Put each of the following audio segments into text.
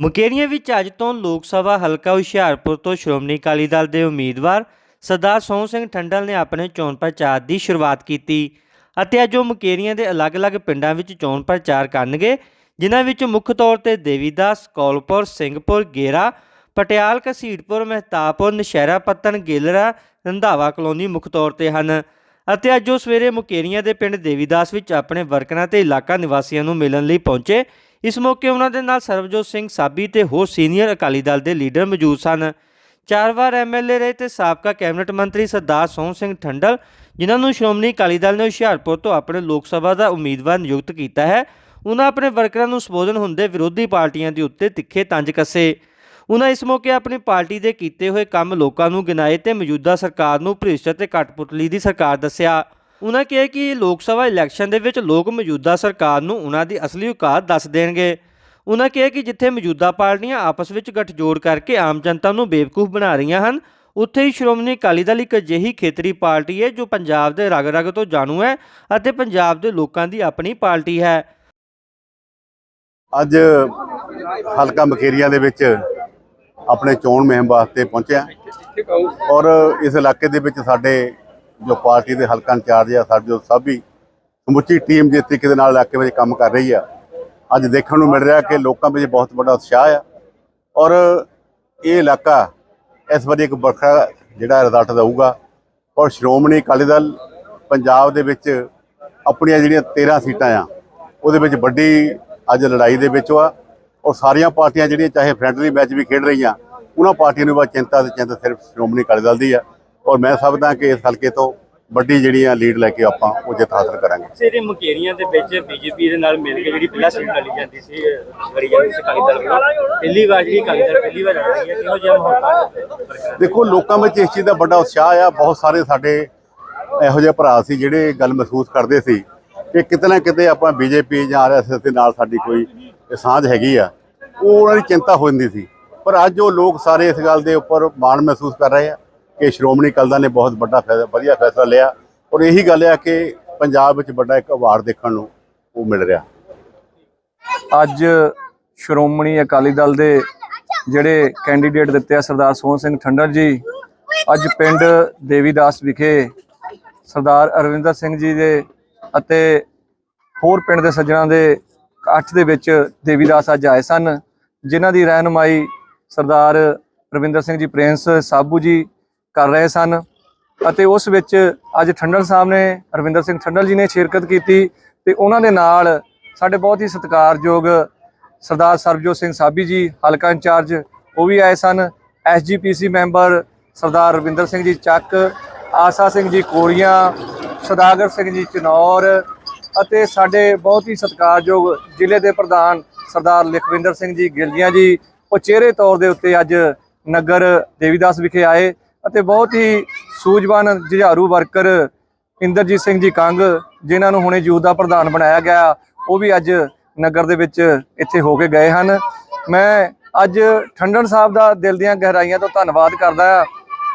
ਮੁਕੇਰੀਆਂ ਵਿੱਚ ਅੱਜ ਤੋਂ ਲੋਕ ਸਭਾ ਹਲਕਾ ਹੁਸ਼ਿਆਰਪੁਰ ਤੋਂ ਸ਼੍ਰੋਮਣੀ ਅਕਾਲੀ ਦਲ ਦੇ ਉਮੀਦਵਾਰ ਸਰਦਾਰ ਸੋਹਣ ਸਿੰਘ ਠੰਡਲ ਨੇ ਆਪਣੇ ਚੋਣ ਪ੍ਰਚਾਰ ਦੀ ਸ਼ੁਰੂਆਤ ਕੀਤੀ ਅਤੇ ਅੱਜ ਉਹ ਮੁਕੇਰੀਆਂ ਦੇ ਅਲੱਗ-ਅਲੱਗ ਪਿੰਡਾਂ ਵਿੱਚ ਚੋਣ ਪ੍ਰਚਾਰ ਕਰਨਗੇ, ਜਿਨ੍ਹਾਂ ਵਿੱਚ ਮੁੱਖ ਤੌਰ ਤੇ ਦੇਵੀਦਾਸ, ਕੌਲਪੁਰ, ਸਿੰਘਪੁਰ, ਗੇਰਾ, ਪਟਿਆਲ, ਘਸੀਟਪੁਰ, ਮਹਿਤਾਬਪੁਰ, ਨਸ਼ਹਿਰਾ ਪੱਤਨ ਗੇਲਰਾ, ਰੰਧਾਵਾ ਕਲੋਨੀ ਮੁੱਖ ਤੌਰ ਤੇ ਹਨ। ਅਤੇ ਅੱਜ ਉਹ ਸਵੇਰੇ ਮੁਕੇਰੀਆਂ ਦੇ ਪਿੰਡ ਦੇਵੀਦਾਸ ਵਿੱਚ ਆਪਣੇ ਵਰਕਰਾਂ ਤੇ ਇਲਾਕਾ ਨਿਵਾਸੀਆਂ ਨੂੰ ਮਿਲਣ ਲਈ ਪਹੁੰਚੇ। ਇਸ ਮੌਕੇ ਉਹਨਾਂ ਦੇ ਨਾਲ ਸਰਬਜੋਤ ਸਿੰਘ ਸਾਬੀ ਤੇ ਹੋਰ ਸੀਨੀਅਰ ਅਕਾਲੀ ਦਲ ਦੇ ਲੀਡਰ ਮੌਜੂਦ ਸਨ। ਚਾਰ ਵਾਰ ਐਮਐਲਏ ਰਹੇ ਤੇ ਸਾਬਕਾ ਕੈਬਨਿਟ ਮੰਤਰੀ ਸਰਦਾਰ ਸੋਹਣ ਸਿੰਘ ਠੰਡਲ, ਜਿਨ੍ਹਾਂ ਨੂੰ ਸ਼੍ਰੋਮਣੀ ਅਕਾਲੀ ਦਲ ਨੇ ਹੁਸ਼ਿਆਰਪੁਰ ਤੋਂ ਆਪਣੇ ਲੋਕ ਸਭਾ ਦਾ ਉਮੀਦਵਾਰ ਨਿਯੁਕਤ ਕੀਤਾ ਹੈ, ਉਹਨਾਂ ਆਪਣੇ ਵਰਕਰਾਂ ਨੂੰ ਸੰਬੋਧਨ ਹੁੰਦੇ ਵਿਰੋਧੀ ਪਾਰਟੀਆਂ ਦੇ ਉੱਤੇ ਤਿੱਖੇ ਤੰਜ ਕੱਸੇ। ਉਹਨਾਂ ਇਸ ਮੌਕੇ ਆਪਣੀ ਪਾਰਟੀ ਦੇ ਕੀਤੇ ਹੋਏ ਕੰਮ ਲੋਕਾਂ ਨੂੰ ਗਿਣਾਏ ਤੇ ਮੌਜੂਦਾ ਸਰਕਾਰ ਨੂੰ ਭ੍ਰਿਸ਼ਟ ਤੇ ਕਟਪੁਤਲੀ ਦੀ ਸਰਕਾਰ ਦੱਸਿਆ। ਉਹਨਾਂ ਕਿਹਾ ਕਿ ਲੋਕ ਸਭਾ ਇਲੈਕਸ਼ਨ ਦੇ ਵਿੱਚ ਲੋਕ ਮੌਜੂਦਾ ਸਰਕਾਰ ਨੂੰ ਉਹਨਾਂ ਦੀ ਅਸਲੀ ਔਕਾਤ ਦੱਸ ਦੇਣਗੇ। ਉਹਨਾਂ ਕਿਹਾ ਕਿ ਜਿੱਥੇ ਮੌਜੂਦਾ ਪਾਰਟੀਆਂ ਆਪਸ ਵਿੱਚ ਗੱਠਜੋੜ ਕਰਕੇ ਆਮ ਜਨਤਾ ਨੂੰ ਬੇਵਕੂਫ ਬਣਾ ਰਹੀਆਂ ਹਨ, ਉੱਥੇ ਹੀ ਸ਼੍ਰੋਮਣੀ ਅਕਾਲੀ ਦਲ ਇੱਕ ਅਜਿਹੀ ਖੇਤਰੀ ਪਾਰਟੀ ਹੈ ਜੋ ਪੰਜਾਬ ਦੇ ਰਗ-ਰਗ ਤੋਂ ਜਾਣੂ ਹੈ ਅਤੇ ਪੰਜਾਬ ਦੇ ਲੋਕਾਂ ਦੀ ਆਪਣੀ ਪਾਰਟੀ ਹੈ। ਅੱਜ ਹਲਕਾ ਮਕੇਰੀਆਂ ਦੇ ਵਿੱਚ ਆਪਣੇ ਚੋਣ ਮੁਹਿੰਮ ਵਾਸਤੇ ਪਹੁੰਚਿਆ। ਔਰ ਇਸ ਇਲਾਕੇ ਦੇ ਵਿੱਚ ਸਾਡੇ ਜੋ ਪਾਰਟੀ ਦੇ ਹਲਕਾ ਇੰਚਾਰਜ ਆ, ਸਾਡੇ ਜੋ ਸਾਬੀ ਸਮੁੱਚੀ ਟੀਮ ਜਿਸ ਤਰੀਕੇ ਦੇ ਨਾਲ ਇਲਾਕੇ ਵਿੱਚ ਕੰਮ ਕਰ ਰਹੀ ਆ, ਅੱਜ ਦੇਖਣ ਨੂੰ ਮਿਲ ਰਿਹਾ ਕਿ ਲੋਕਾਂ ਵਿੱਚ ਬਹੁਤ ਵੱਡਾ ਉਤਸ਼ਾਹ ਆ। ਔਰ ਇਹ ਇਲਾਕਾ ਇਸ ਵਾਰੀ ਇੱਕ ਵੱਖਰਾ ਜਿਹੜਾ ਰਿਜ਼ਲਟ ਦਊਗਾ। ਔਰ ਸ਼੍ਰੋਮਣੀ ਅਕਾਲੀ ਦਲ ਪੰਜਾਬ ਦੇ ਵਿੱਚ ਆਪਣੀਆਂ ਜਿਹੜੀਆਂ 13 ਸੀਟਾਂ ਆ, ਉਹਦੇ ਵਿੱਚ ਵੱਡੀ ਅੱਜ ਲੜਾਈ ਦੇ ਵਿੱਚ ਆ। ਔਰ ਸਾਰੀਆਂ ਪਾਰਟੀਆਂ ਜਿਹੜੀਆਂ ਚਾਹੇ ਫਰੈਂਡਲੀ ਮੈਚ ਵੀ ਖੇਡ ਰਹੀਆਂ ਉਹਨਾਂ ਪਾਰਟੀਆਂ ਨੂੰ ਬਸ ਚਿੰਤਾ ਤੇ ਚਿੰਤਾ ਸਿਰਫ ਸ਼੍ਰੋਮਣੀ ਅਕਾਲੀ ਦਲ ਦੀ ਆ। ਔਰ ਮੈਂ ਸਮਝਦਾ ਕਿ ਇਸ ਹਲਕੇ ਤੋਂ ਵੱਡੀ ਜਿਹੜੀ ਆ ਲੀਡ ਲੈ ਕੇ ਆਪਾਂ ਉਹ ਜਿੱਤ ਹਾਸਲ ਕਰਾਂਗੇ। ਸੇਰੇ ਮੁਕੇਰੀਆਂ ਦੇ ਵਿੱਚ ਬੀਜੇਪੀ ਦੇ ਨਾਲ ਮਿਲ ਕੇ ਜਿਹੜੀ ਪਹਿਲਾ ਸੀਟ ਲਈ ਜਾਂਦੀ ਸੀ ਗੜੀ ਜਾਂਦੀ ਸੀ ਅਕਾਲੀ ਦਲ ਵੱਲੋਂ ਪਹਿਲੀ ਵਾਰ ਜਿਹੜੀ ਅਕਾਲੀ ਦਲ ਪਹਿਲੀ ਵਾਰ ਲੜ ਰਹੀ ਹੈ ਕਿਹੋ ਜਿਹਾ ਮਾਹੌਲ ਦੇਖੋ ਲੋਕਾਂ ਵਿੱਚ ਇਸ ਚੀਜ਼ ਦਾ ਵੱਡਾ ਉਤਸ਼ਾਹ ਆ। ਬਹੁਤ ਸਾਰੇ ਸਾਡੇ ਇਹੋ ਜਿਹੇ ਭਰਾ ਸੀ ਜਿਹੜੇ ਗੱਲ ਮਹਿਸੂਸ ਕਰਦੇ ਸੀ ਕਿ ਕਿਤੇ ਨਾ ਕਿਤੇ ਆਪਾਂ ਬੀਜੇਪੀ ਜਾਂ ਆਰਐਸਐਸ ਦੇ ਨਾਲ ਸਾਡੀ ਕੋਈ ਸਾਂਝ ਹੈਗੀ ਆ। ਉਹ ਉਹਨਾਂ ਦੀ ਚਿੰਤਾ ਹੋ ਜਾਂਦੀ ਸੀ। ਪਰ ਅੱਜ ਉਹ ਲੋਕ ਸਾਰੇ ਇਸ ਗੱਲ ਦੇ ਉੱਪਰ ਮਾਣ ਮਹਿਸੂਸ ਕਰ ਰਹੇ ਆ ਕਿ ਸ਼੍ਰੋਮਣੀ ਅਕਾਲੀ ਦਲ ਨੇ ਬਹੁਤ ਵੱਡਾ ਫੈਸਲਾ ਵਧੀਆ ਫੈਸਲਾ ਲਿਆ ਔਰ ਇਹੀ ਗੱਲ ਆ ਕਿ ਪੰਜਾਬ ਵਿੱਚ ਵੱਡਾ ਇੱਕ ਅਵਾਰਡ ਦੇਖਣ ਨੂੰ ਉਹ ਮਿਲ ਰਿਹਾ। ਅੱਜ ਸ਼੍ਰੋਮਣੀ ਅਕਾਲੀ ਦਲ ਦੇ ਜਿਹੜੇ ਕੈਂਡੀਡੇਟ ਦਿੱਤੇ ਆ ਸਰਦਾਰ ਸੋਹਣ ਸਿੰਘ ਠੰਡਰ ਜੀ, ਅੱਜ ਪਿੰਡ ਦੇਵੀਦਾਸ ਵਿਖੇ ਸਰਦਾਰ ਅਰਵਿੰਦਰ ਸਿੰਘ ਜੀ ਦੇ ਅਤੇ ਹੋਰ ਪਿੰਡ ਦੇ ਸੱਜਣਾਂ ਦੇ ਇਕੱਠ ਦੇ ਵਿੱਚ ਦੇਵੀਦਾਸ ਅੱਜ ਆਏ ਸਨ। ਜਿਨ੍ਹਾਂ ਦੀ ਰਹਿਨਮਾਈ ਸਰਦਾਰ ਰਵਿੰਦਰ ਸਿੰਘ ਜੀ ਪ੍ਰਿੰਸ ਸਾਬੂ ਜੀ ਕਰ ਰਹੇ ਸਨ ਅਤੇ ਉਸ ਵਿੱਚ ਅੱਜ ਠੰਡਲ ਸਾਹਿਬ ਨੇ, ਰਵਿੰਦਰ ਸਿੰਘ ਠੰਡਲ ਜੀ ਨੇ ਸ਼ਿਰਕਤ ਕੀਤੀ ਤੇ ਉਹਨਾਂ ਦੇ ਨਾਲ ਸਾਡੇ ਬਹੁਤ ਹੀ ਸਤਿਕਾਰਯੋਗ ਸਰਦਾਰ ਸਰਬਜੋਤ ਸਿੰਘ ਸਾਬੀ ਜੀ, ਹਲਕਾ ਇੰਚਾਰਜ, ਉਹ ਵੀ ਆਏ ਸਨ। ਐਸਜੀਪੀਸੀ ਮੈਂਬਰ ਸਰਦਾਰ ਰਵਿੰਦਰ ਸਿੰਘ ਜੀ ਚੱਕ, ਆਸਾ ਸਿੰਘ ਜੀ ਕੋਰੀਆਂ, ਸਦਾਗਰ ਸਿੰਘ ਜੀ ਚਨੌਰ ਅਤੇ ਸਾਡੇ ਬਹੁਤ ਹੀ ਸਤਿਕਾਰਯੋਗ ਜ਼ਿਲ੍ਹੇ ਦੇ ਪ੍ਰਧਾਨ ਸਰਦਾਰ ਲਖਵਿੰਦਰ ਸਿੰਘ ਜੀ ਗਿਲਜੀਆਂ ਜੀ, ਉਹ ਚਿਹਰੇ ਤੌਰ ਦੇ ਉੱਤੇ ਅੱਜ ਨਗਰ ਦੇਵੀਦਾਸ ਵਿਖੇ ਆਏ ਅਤੇ ਬਹੁਤ ਹੀ ਸੂਝਵਾਨ ਜੁਝਾਰੂ ਵਰਕਰ ਇੰਦਰਜੀਤ ਸਿੰਘ ਜੀ ਕੰਗ, ਜਿਨ੍ਹਾਂ ਨੂੰ ਹੁਣੇ ਯੂਥ ਦਾ ਪ੍ਰਧਾਨ ਬਣਾਇਆ ਗਿਆ, ਉਹ ਵੀ ਅੱਜ ਨਗਰ ਦੇ ਵਿੱਚ ਇੱਥੇ ਹੋ ਕੇ ਗਏ ਹਨ। ਮੈਂ ਅੱਜ ਠੰਡਣ ਸਾਹਿਬ ਦਾ ਦਿਲ ਦੀਆਂ ਗਹਿਰਾਈਆਂ ਤੋਂ ਧੰਨਵਾਦ ਕਰਦਾ ਹਾਂ,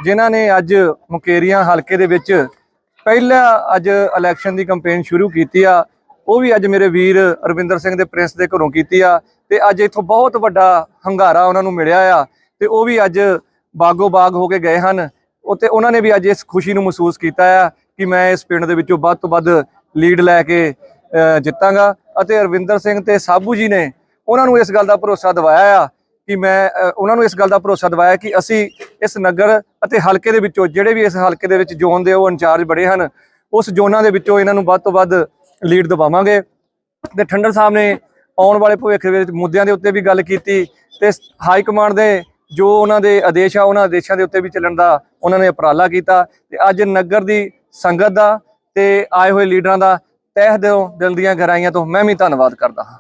ਜਿਨ੍ਹਾਂ ਨੇ ਅੱਜ ਮੁਕੇਰੀਆਂ ਹਲਕੇ ਦੇ ਵਿੱਚ ਪਹਿਲਾ ਅੱਜ ਇਲੈਕਸ਼ਨ ਦੀ ਕੈਂਪੇਨ ਸ਼ੁਰੂ ਕੀਤੀ ਆ। ਉਹ ਵੀ ਅੱਜ ਮੇਰੇ ਵੀਰ ਅਰਵਿੰਦਰ ਸਿੰਘ ਦੇ ਪ੍ਰਿੰਸ ਦੇ ਘਰੋਂ ਕੀਤੀ ਆ ਤੇ ਅੱਜ ਇੱਥੋਂ ਬਹੁਤ ਵੱਡਾ ਹੰਗਾਰਾ ਉਹਨਾਂ ਨੂੰ ਮਿਲਿਆ ਆ ਤੇ ਉਹ ਵੀ ਅੱਜ ਬਾਗੋ ਬਾਗ ਹੋ ਕੇ ਗਏ ਹਨ। ਉਤੇ ਉਹਨਾਂ ਨੇ ਵੀ ਅੱਜ ਇਸ ਖੁਸ਼ੀ ਨੂੰ ਮਹਿਸੂਸ ਕੀਤਾ ਆ ਕਿ ਮੈਂ ਇਸ ਪਿੰਡ ਦੇ ਵਿੱਚੋਂ ਵੱਧ ਤੋਂ ਵੱਧ ਲੀਡ ਲੈ ਕੇ ਜਿੱਤਾਂਗਾ ਅਤੇ ਅਰਵਿੰਦਰ ਸਿੰਘ ਤੇ ਸਾਬੂ ਜੀ ਨੇ ਉਹਨਾਂ ਨੂੰ ਇਸ ਗੱਲ ਦਾ ਭਰੋਸਾ ਦਿਵਾਇਆ ਆ ਕਿ ਮੈਂ ਉਹਨਾਂ ਨੂੰ ਇਸ ਗੱਲ ਦਾ ਭਰੋਸਾ ਦਿਵਾਇਆ ਕਿ ਅਸੀਂ ਇਸ ਨਗਰ ਅਤੇ ਹਲਕੇ ਦੇ ਵਿੱਚੋਂ ਜਿਹੜੇ ਵੀ ਇਸ ਹਲਕੇ ਦੇ ਵਿੱਚ ਜ਼ੋਨ ਦੇ ਉਹ ਇੰਚਾਰਜ ਬੜੇ ਹਨ, ਉਸ ਜ਼ੋਨਾਂ ਦੇ ਵਿੱਚੋਂ ਇਹਨਾਂ ਨੂੰ ਵੱਧ ਤੋਂ ਵੱਧ ਲੀਡ ਦਿਵਾਵਾਂਗੇ ਤੇ ਠੰਡਰ ਸਾਹਿਬ ਨੇ ਆਉਣ ਵਾਲੇ ਭਵਿੱਖ ਵਿੱਚ ਮੁੱਦਿਆਂ ਦੇ ਉੱਤੇ ਵੀ ਗੱਲ ਕੀਤੀ ਤੇ ਹਾਈ ਕਮਾਂਡ ਦੇ ਜੋ ਉਹਨਾਂ ਦੇ ਆਦੇਸ਼ ਆ, ਉਹਨਾਂ ਆਦੇਸ਼ਾਂ ਦੇ ਉੱਤੇ ਵੀ ਚੱਲਣ ਦਾ ਉਹਨਾਂ ਨੇ ਉਪਰਾਲਾ ਕੀਤਾ ਤੇ ਅੱਜ ਨਗਰ ਦੀ ਸੰਗਤ ਦਾ ਤੇ ਆਏ ਹੋਏ ਲੀਡਰਾਂ ਦਾ ਤਹਿ ਦਿਲੋਂ ਦਿਲ ਦੀਆਂ ਗਹਿਰਾਈਆਂ ਤੋਂ ਮੈਂ ਵੀ ਧੰਨਵਾਦ ਕਰਦਾ ਹਾਂ।